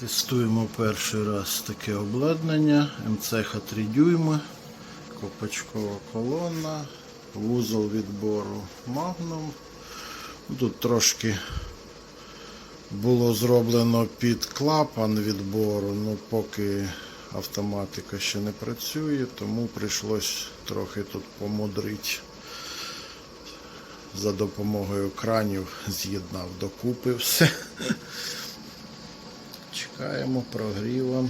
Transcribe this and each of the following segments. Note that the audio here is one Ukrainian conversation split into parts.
Тестуємо перший раз таке обладнання. МЦХ 3 дюйми, копачкова колона, вузол відбору Magnum. Тут трошки було зроблено під клапан відбору, ну поки автоматика ще не працює, тому прийшлось трохи тут помудрити. За допомогою кранів з'єднав докупи все. Чекаємо прогріва.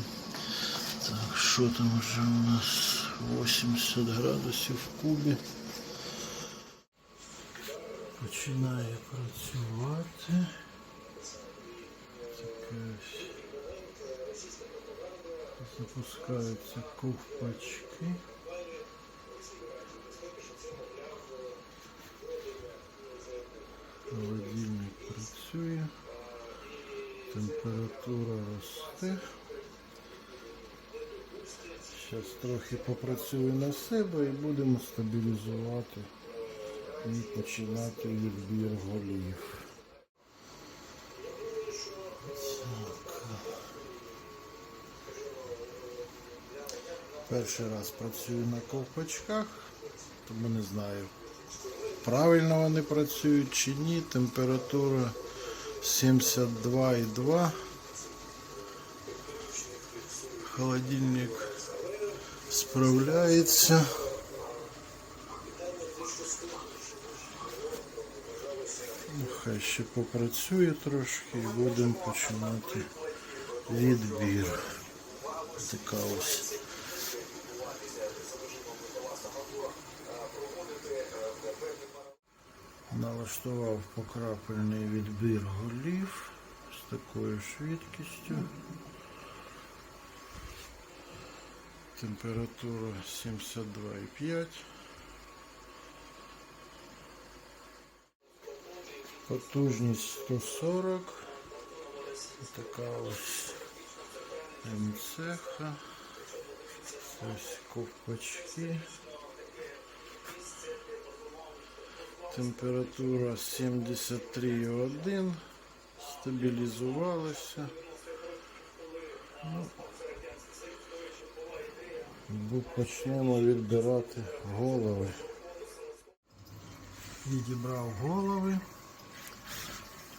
Так, що там вже у нас 80 градусів в кубі. Починає працювати. Запускаються ковпачки. Температура росте. Зараз трохи попрацюю на себе і будемо стабілізувати і починати відбір голів. Перший раз працюю на ковпачках, тому не знаю, правильно вони працюють чи ні. Температура 72,2. Холодильник справляється. Хай ще попрацює трошки і будемо починати відбір. Така ось. Налаштував покрапельний відбір голів з такою швидкістю. Температура 72,5. Потужність 140. Така ось МЦХ. Ось ковпачки. Температура 73,1. Стабілізувалася. Ну, почнемо відбирати голови. Відібрав голови.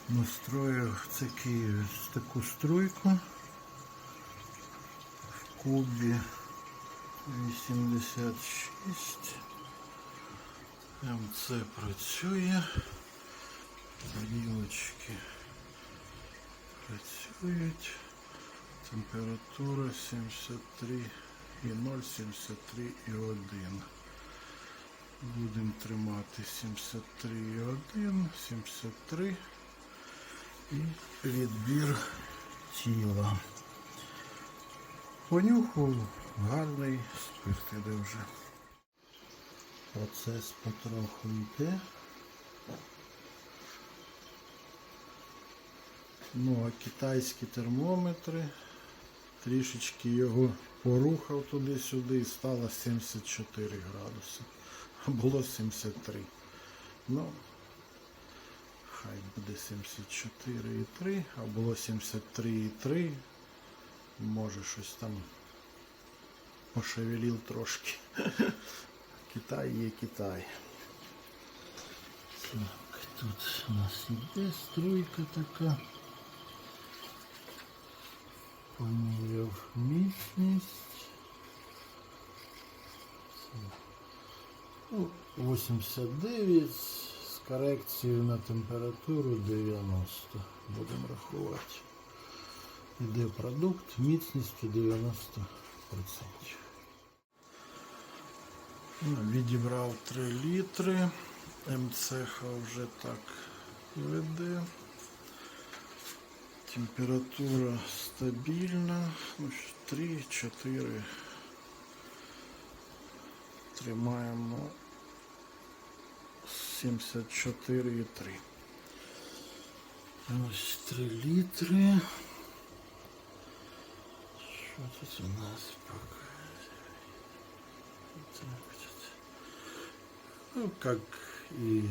Настроїв такі, таку струйку в кубі 86. МЦ працює. Тарілочки працюють. Температура 73,0, 73,1. Будемо тримати 73,1, 73 і відбір тіла. Понюхав гарний спирт іде вже. Процес потроху йде. Ну, а китайські термометри трішечки його порухав туди-сюди і стало 74 градуси. А було 73. Ну, хай буде 74,3, а було 73,3. Може щось там пошевелив трошки. Китай є Китай. Так, тут у нас іде струйка така. Поміряв міцність. Ну, 89 з корекцією на температуру 90. Будемо рахувати. Іде продукт міцністю 90%. Ну, Відібрав 3 літри. МЦХ вже так веде. Температура стабільна. Ну, 3-4. Тримаємо 74,3. Ось 3 літри. Що тут у нас показує? Так, тут. Ну, как і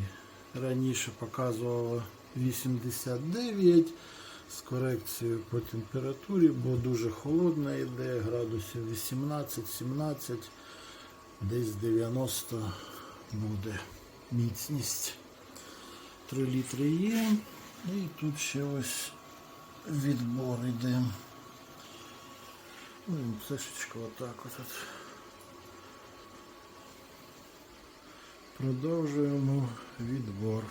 раніше показувало 89 з корекцією по температурі, бо дуже холодно йде, градусів 18-17, десь 90 буде міцність. 3 літри є. І тут ще ось відбор йде. Ну, і отак от. от. Продовжуємо відбор.